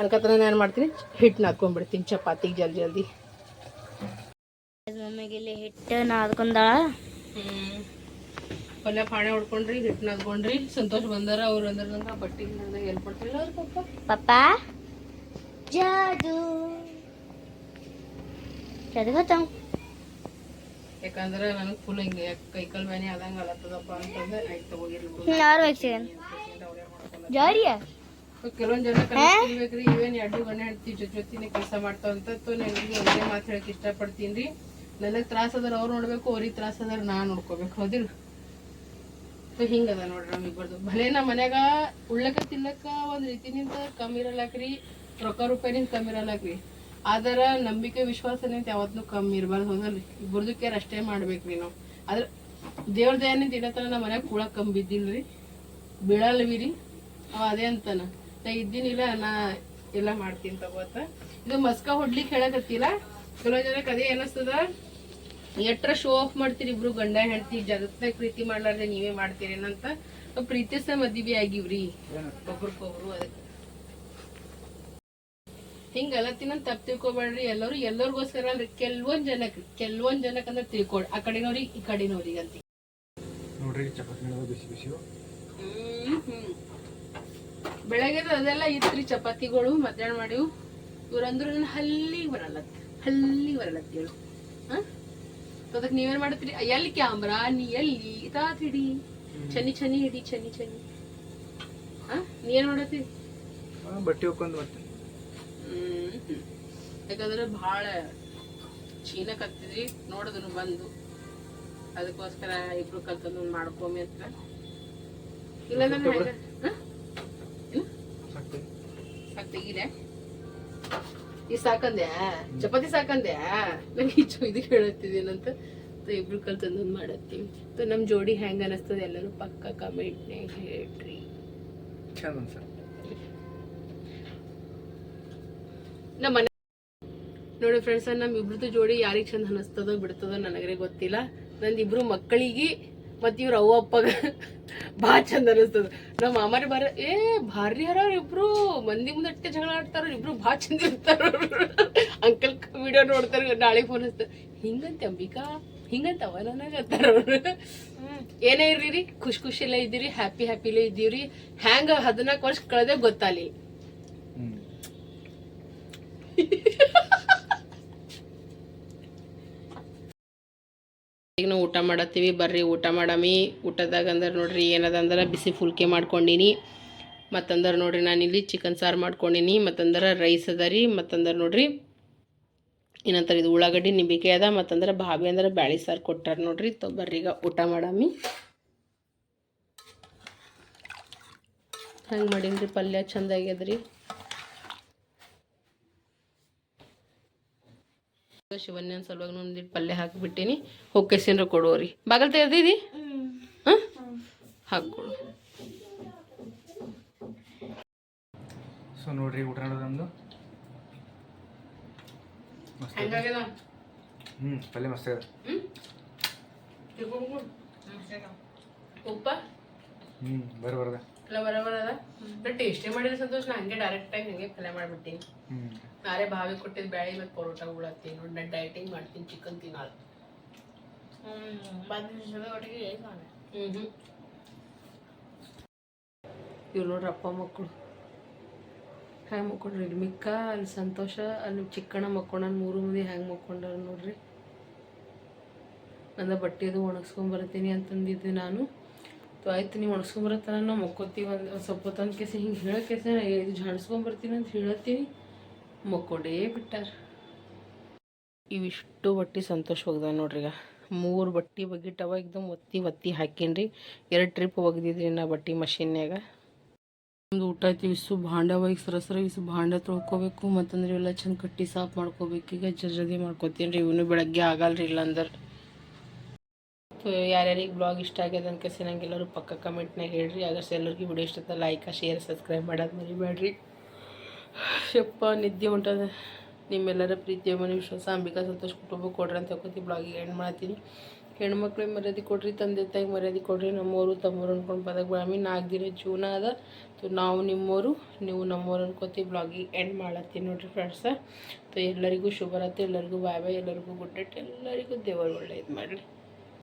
ಅನ್ಕತ್ರ ನಾನು ಏನು ಮಾಡ್ತೀನಿ? ಹಿಟ್ಟು ನಾದ್ಕೊಂಬಿಡ್ತೀನಿ ಚಪಾತಿಗೆ ಜಲ್ದಿ ಜಲ್ದಿ. ಮಮ್ಮಿಗೆ ಹಿಟ್ಟು ನಾದ್ಕೊಂಡಾಳ ಪಲ್ಯ ಪಾಣೆ ಹೊಡ್ಕೊಂಡ್ರಿ ಹಿಟ್ಟು ನಾದ್ಕೊಂಡ್ರಿ ಸಂತೋಷ ಬಂದಾರ ಅವ್ರು ಅಂದ್ರೆ ನನ್ನ ಬಟ್ಟಿಗೆ ನನಗೆ ಎಲ್ಲಿ ಕೊಡ್ತಿಲ್ಲ ಅವ್ರ ಪಪ್ಪ ಪಪ್ಪ ಜಾದು. ಚದಗತಾವ್ ಯಾಕಂದ್ರೆ ನನಗೆ ಫುಲ್ ಹಿಂಗ ಕೈ ಕೈಕಾಲು ಬ್ಯಾನಿ ಆದಂಗ ಅಲತ್ತದಪ್ಪ ಅಂತಂದ್ರೆ ಆಯ್ತು ಕೆಲವೊಂದ್ ಜನ ಕಲಿಸ್ಬೇಕ್ರಿ ಇವೇನು ಎರಡು ಗಂಡ ಹೆಂಡ್ತಿ ಜೊತೆ ಜೊತೆನೆ ಕೆಲಸ ಮಾಡ್ತಾವ ಅಂತ ನನಗೆ ಒಂದೇ ಮಾತು ಹೇಳಕ್ಕೆ ಇಷ್ಟ ಪಡ್ತೀನಿ ನನಗೆ ತ್ರಾಸ ಅದಾರ ಅವ್ರು ನೋಡ್ಬೇಕು ಅವ್ರಿಗೆ ತ್ರಾಸ ಅದಾರ ನಾ ನೋಡ್ಕೋಬೇಕು ಹೌದಿಲ್ಲ? ಸೊ ಹಿಂಗದ ನೋಡ್ರಿ ನಮ್ಮಿಬ್ಬರದು ಭಲೇ ನಮ್ಮ ಮನ್ಯಾಗ ಉಳ್ಳಕ ತಿನ್ನಕ ಒಂದು ರೀತಿನಿಂದ ಕಮ್ಮಿ ಇರಲ್ಲಕ್ರಿ ರೊಕ್ಕ ರೂಪಾಯಿನಿಂದ ಕಮ್ಮಿ ಇರಲ್ಲಾಕ್ರಿ. ಆದ್ರ ನಂಬಿಕೆ ವಿಶ್ವಾಸನಿಂದ ಯಾವತ್ತೂ ಕಮ್ಮಿ ಇರಬಾರ್ದು. ಹೌದಲ್ರಿ ಬುರ್ದಕ್ಕೇರ್ ಕೇರ್ ಅಷ್ಟೇ ಮಾಡ್ಬೇಕ್ರಿ ನಾವು ಆದ್ರ ದೇವ್ರ ದಯನಿಂದ ಇಡತನ ನಮ್ಮ ಮನ್ಯಾಗ ಕೂಡ ಕಮ್ಮಿ ಬಿದ್ದಿಲ್ರಿ. ಬೀಳಲ್ವಿರಿ. ಅವ ಅದೇ ಅಂತಾನ. ನಾ ಇದ್ದೀನಿಲ್ಲ ನಾ ಎಲ್ಲ ಮಾಡ್ತೀನಿ ತಗೋತ ಇದು ಮಸ್ಕ ಹೊಡ್ಲಿಕ್ಕೆ ಹೇಳಕತ್ತಿಲ್ಲ. ಕೆಲವೊಂದ್ ಜನಕ್ಕೆ ಅದೇ ಅನಿಸ್ತದ ಎಟ್ರ ಶೋ ಆಫ್ ಮಾಡ್ತೀರಿ ಇಬ್ರು ಗಂಡ ಹೆಂಡತಿ ಜಗತ್ನಾಗ ಪ್ರೀತಿ ಮಾಡ್ಲಾರ್ದೆ ನೀವೇ ಮಾಡ್ತೀರೇನಂತ. ಏನಂತ ಪ್ರೀತಿಸ ಮದ್ವಿ ಆಗಿವ್ರಿ ಒಬ್ರಿಗೊಬ್ರು ಅದಕ್ಕೆ ಹಿಂಗಲ್ಲತ್ತಿನ ತಪ್ಪು ತಿಳ್ಕೊಬೇಡ್ರಿ ಎಲ್ಲರೂ. ಎಲ್ಲರಿಗೋಸ್ಕರ ಅಲ್ರಿ. ಕೆಲವೊಂದ್ ಜನಕ್ ಕೆಲವೊಂದ್ ಜನಕ್ ಅಂದ್ರೆ ತಿಳ್ಕೊಡ್ ಆ ಕಡೆನವ್ರಿಗೆ ಈ ಕಡೆನವ್ರಿಗೆ ಅಂತ ನೋಡ್ರಿ ಚಪಾತಿ ಬಿಸಿ ಬಿಸಿ. ಬೆಳಗ್ಗೆ ಅದೆಲ್ಲ ಇತ್ರಿ ಚಪಾತಿಗಳು ಮಧ್ಯಾಹ್ನ ಮಾಡಿವು. ಇವ್ರಂದ್ರು ನನ್ನ ಹಲ್ಲಿಗೆ ಬರಲ್ಲತ್. ಹಲ್ಲಿಗೆ ಬರಲ್ಲತ್ ಹೇಳು. ಹಾ? ಅದಕ್ಕೆ ನೀವೇನ್ ಮಾಡ್ತೀರಿ? ಎಲ್ಲಿ ಕ್ಯಾಮ್ರಾ ನೀ ಎಲ್ಲಿ? ತಾತ್ ಹಿಡಿ ಚನ್ನಿ ಚನ್ನಿ ಹಿಡಿ ಚನ್ನಿ ಚನ್ನಿ. ಹಾ? ನೀ ಏನ್ ಮಾಡತ್ತಿ? ಬಟ್ಟೆ ಹೋಗ್ಕೊಂಡು ಬರ್ತೀನಿ. ಯಾಕಂದ್ರೆ ಭಾಳ ಚೀನಕತ್ತಿದ್ರಿ ನೋಡಿದ್ರು ಬಂದು. ಅದಕ್ಕೋಸ್ಕರ ಇಬ್ರು ಕಲ್ತಂದು ಮಾಡ್ಕೊಮಿ ಅಂತ ಇಲ್ಲ ನಾನು ಹೆಂಗ ಹಾ? ಸಾಕ್ತೇನೆ ಸಾಕ್ ತೆಗೀರೆ ಈ ಸಾಕಂದ್ಯಾ? ಚಪಾತಿ ಸಾಕಂದ್ಯಾ? ನಂಗೆ ಈ ಇದು ಕೇಳತ್ತಿದ್ದೀನಂತ ಇಬ್ರು ಕಲ್ತಂದು ಮಾಡತ್ತೀವಿ. ನಮ್ ನಮ್ಮ ಜೋಡಿ ಹೆಂಗ ಅನಿಸ್ತದೆ ಎಲ್ಲರೂ ಪಕ್ಕ ಕಮೆಂಟ್ನಾಗ ಹೇಳ್ರಿ. ಚಂದ ನಮ್ಮ ಮನೆ ನೋಡಿ ಫ್ರೆಂಡ್ಸ್ ನಮ್ಮ ಇಬ್ರದ್ದು ಜೋಡಿ ಯಾರಿಗೆ ಚಂದ ಅನಿಸ್ತದೋ ಬಿಡ್ತದೋ ನನಗರೆ ಗೊತ್ತಿಲ್ಲ. ನಂದು ಇಬ್ರು ಮಕ್ಕಳಿಗೆ ಮತ್ತು ಇವ್ರ ಅವ್ವ ಅಪ್ಪಗ ಭಾಳ ಚಂದ ಅನಿಸ್ತದ. ನಮ್ಮ ಮಾಮಾರಿ ಬರ, ಏ ಭಾರಿ ಹರ ಇಬ್ರು? ಮಂದಿ ಮುಂದೆ ಅಟ್ಟೆ ಜಗಳ ಆಡ್ತಾರ? ಇಬ್ರು ಭಾಳ ಚಂದ ಇರ್ತಾರ? ಅಂಕಲ್ ವಿಡಿಯೋ ನೋಡ್ತಾರ, ನಾಳೆ ಫೋನ್ ಹಚ್ತಾರ, ಹಿಂಗಂತೆ ಅಂಬಿಕಾ? ಹಿಂಗಂತವ ನನಗೆ? ಏನೇ ಇರ್ರಿ ಖುಷಿ ಖುಷಿಲೇ ಇದ್ದೀರಿ ಹ್ಯಾಪಿ ಹ್ಯಾಪಿಲೇ ಇದ್ದೀವ್ರಿ ಹ್ಯಾಂಗ ಹದಿನಾಲ್ಕು ವರ್ಷ ಕಳೆದೇ ಹ್ಮ್ ಈಗ ನಾವು ಊಟ ಮಾಡತ್ತೀವಿ. ಬರ್ರಿ, ಊಟ ಮಾಡಮಿ. ಊಟದಾಗ ಅಂದ್ರೆ ನೋಡ್ರಿ ಏನದ ಅಂದ್ರೆ ಬಿಸಿ ಫುಲ್ಕೆ ಮಾಡ್ಕೊಂಡಿನಿ. ಮತ್ತಂದ್ರೆ ನೋಡ್ರಿ ನಾನು ಇಲ್ಲಿ ಚಿಕನ್ ಸಾರು ಮಾಡ್ಕೊಂಡಿನಿ. ಮತ್ತಂದ್ರೆ ರೈಸ್ ಅದ ರೀ. ಮತ್ತಂದ್ರೆ ನೋಡ್ರಿ ಏನಂತಾರೆ ಇದು ಉಳ್ಳಾಗಡ್ಡಿ ನಿಂಬಿಕೆ ಅದ. ಮತ್ತಂದ್ರೆ ಬಾಬಿ ಅಂದ್ರೆ ಬ್ಯಾಳಿ ಸಾರು ಕೊಟ್ಟಾರ ನೋಡ್ರಿ. ತೊ ಈಗ ಊಟ ಮಾಡಮಿ. ಹಂಗೆ ಮಾಡೀನಿ ರೀ ಪಲ್ಯ ಚಂದ ಆಗ್ಯದ್ರಿ ಶಿವನ್ಯನ ಸಲುವಾಗಿ ಒಂದಿಟ್ಟು ಪಲ್ಯ ಹಾಕಿಬಿಟ್ಟಿನಿ. ಹೋಗ್ಕೆಸಿನ್ರ ಕೊಡೋರಿ. ಬಾಗಲ್ ತೆಗೆದಿದಿ ಹಾಂ? ಹಾಕ್ಕೊಡು. ಸೊ ನೋಡ್ರಿ ಊಟ ನಮ್ದು? ಹ್ಮ್ ಪಲ್ಯ ಮಸ್ತ್ ಇದೆ ಉಪ್ಪ? ಹ್ಮ್ ಬರ ಬರದ. ಎಲ್ಲ ಬರಬರ ಅದ? ಬಟ್ ಟೇಸ್ಟೇ ಮಾಡಿದ್ರೆ ಸಂತೋಷ ನಾ ಹಂಗೆ ಡೈರೆಕ್ಟಾಗಿ ಹಂಗೆ ಪಲ್ಯ ಮಾಡ್ಬಿಟ್ಟಿನಿ. ಹ್ಮ್. ನಾರೇ ಭಾವಿ ಕೊಟ್ಟಿದ್ ಬ್ಯಾಳಿ ಮತ್ತು ಪರೋಟ ಉಳತ್ತೀನಿ ನೋಡಿ ನಾನು ಡೈಟಿಂಗ್ ಮಾಡ್ತೀನಿ ಚಿಕನ್ ತಿನ್ನಲ್ಲ ಹ್ಞೂ ಇವ್ರು ನೋಡ್ರಿ ಅಪ್ಪ ಮಕ್ಕಳು ಹ್ಯಾಂಗೆ ಮಕ್ಕೊಂಡ್ರಿ ಇಲ್ಲಿ ಮಿಕ್ಕ ಅಲ್ಲಿ ಸಂತೋಷ ಅಲ್ಲಿ ಚಿಕ್ಕಣ್ಣ ಮಕ್ಕೊಂಡ ಮೂರು ಮಂದಿ ಹ್ಯಾಂಗೆ ಮಕ್ಕೊಂಡಾರ ನೋಡ್ರಿ. ನನ್ನ ಬಟ್ಟೆ ಅದು ಒಣಗಿಸ್ಕೊಂಬರ್ತೀನಿ ಅಂತಂದಿದ್ದೆ ನಾನು. ಸೊ ಆಯ್ತು ನೀವು ಒಣಗಿಸ್ಕೊಂಬರತ್ತನ ನಾವು ಮಕ್ಕೋತೀವಿ ಒಂದು ಒಂದು ಸ್ವಲ್ಪ ಹೊತ್ತು ಕೆಸ ಹಿಂಗೆ ಹೇಳೋಕೆಸ ಇದು ಅಂತ ಹೇಳತ್ತೀನಿ. ಮಕ್ಕೊಂಡೇ ಬಿಟ್ಟಾರ. ಇವಿಷ್ಟು ಬಟ್ಟೆ ಸಂತೋಷ ಒಗ್ದ ನೋಡ್ರಿ ಈಗ ಮೂರು ಬಟ್ಟೆ ಬಗ್ಗಿಟ್ಟವ ಎಕ್ದಮ್ ಒತ್ತಿ ಒತ್ತಿ ಹಾಕೀನಿ ಎರಡು ಟ್ರಿಪ್ ಒಗ್ದಿದ್ರಿ ನಾ ಬಟ್ಟೆ ಮಷಿನ್ಯಾಗ ಒಂದು ಊಟ ಆಯ್ತು ಇಸು ಭಾಂಡ ಈಗ ಸರ ಸರ ಇಸು ಭಾಂಡ ತೊಳ್ಕೊಬೇಕು. ಮತ್ತಂದ್ರೆ ಇವೆಲ್ಲ ಚಂದ ಕಟ್ಟಿ ಸಾಫ್ ಮಾಡ್ಕೋಬೇಕು. ಈಗ ಜಲ್ದಿ ಮಾಡ್ಕೋತೀನಿ ರೀ ಇವನು ಬೆಳಗ್ಗೆ ಆಗಲ್ರಿ ಇಲ್ಲಂದ್ರೆ. ಯಾರ್ಯಾರಿಗೆ ಬ್ಲಾಗ್ ಇಷ್ಟ ಆಗ್ಯದ ಅನ್ಕಸಿ ನಂಗೆ ಎಲ್ಲರೂ ಪಕ್ಕ ಕಮೆಂಟ್ನಾಗ ಹೇಳ್ರಿ. ಆಗಸ್ಟ್ ಎಲ್ಲರಿಗೂ ವಿಡಿಯೋ ಇಷ್ಟ ಲೈಕ್ ಶೇರ್ ಸಬ್ಸ್ಕ್ರೈಬ್ ಮಾಡೋದು ಮರಿಬೇಡ್ರಿ ಯಪ್ಪ, ನಿದ್ದೆ ಹೊಂಟದ ನಿಮ್ಮೆಲ್ಲರ ಪ್ರೀತಿಯ ಮನೆ ವಿಶ್ವಾಸ, ಅಂಬಿಕಾ ಸಂತೋಷ ಕುಟುಂಬ ಕೊಡ್ರಿ ಅಂತ ಹೇಳ್ಕೊತಿ ಬ್ಲಾಗಿಗೆ ಎಂಡ್ ಮಾಡ್ತೀನಿ. ಹೆಣ್ಮಕ್ಳಿಗೆ ಮರ್ಯಾದೆ ಕೊಡ್ರಿ, ತಂದೆ ತಾಯಿಗೆ ಮರ್ಯಾದೆ ಕೊಡ್ರಿ. ನಮ್ಮವರು ತಮ್ಮವ್ರು ಅನ್ಕೊಂಡು ಬದಕ್ ಬಾಮಿ ನಾಲ್ಕು ದಿನ ಜೂನ ಅದ. ಸೊ ನಾವು ನಿಮ್ಮವರು ನೀವು ನಮ್ಮವ್ರು ಅನ್ಕೋತೀವಿ ಬ್ಲಾಗಿಗೆ ಎಂಡ್ ಮಾಡತ್ತೀನಿ ನೋಡ್ರಿ ಫ್ರೆಂಡ್ಸ ಸೊ ಎಲ್ಲರಿಗೂ ಶುಭರಾತ್ರಿ, ಎಲ್ಲರಿಗೂ ಬಾಯ್ ಬಾಯ್ ಎಲ್ಲರಿಗೂ ಗುಡ್ ನೈಟ್ ಎಲ್ಲರಿಗೂ ದೇವರು ಒಳ್ಳೆಯದು ಮಾಡಲಿ.